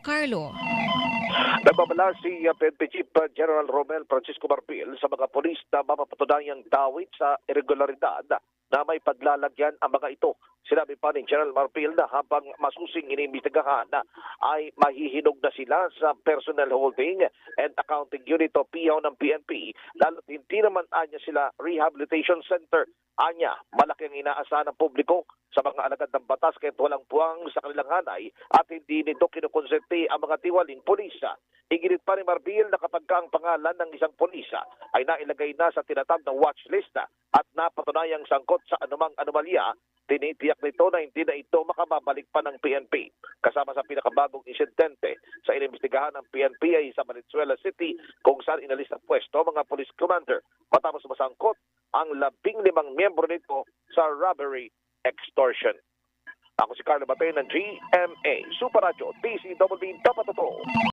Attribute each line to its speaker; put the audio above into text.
Speaker 1: Carlo.
Speaker 2: Nagbabala si uh, PNP Chief uh, General Romel Francisco Marpil sa mga polis na mapapatunayang dawit sa irregularidad na may paglalagyan ang mga ito. Sinabi pa ni General Marpil na habang masusing inimbestigahan na ay mahihinog na sila sa Personnel Holding and Accounting Unit o PO ng PNP lalo't hindi naman anya sila Rehabilitation Center. Anya, malaki ang inaasahan ng publiko sa mga alagad ng batas kahit walang puwang sa kanilang hanay at hindi nito kinukonsente ang mga tiwaling pulisa. Iginit pa ni Marbil na kapag ka ang pangalan ng isang pulisa ay nailagay na sa tinatawag na watch list at napatunayang sangkot sa anumang anomalya, tinitiyak nito na hindi na ito makababalik pa ng PNP. Kasama sa pinakabagong insidente sa inimbestigahan ng PNP ay sa Valenzuela City kung saan inalis ng pwesto mga police commander matapos masangkot ang labing limang miyembro nito sa robbery extortion. Ako si Carlo Batay ng GMA Super Radio, DCWD Dapat Totoo.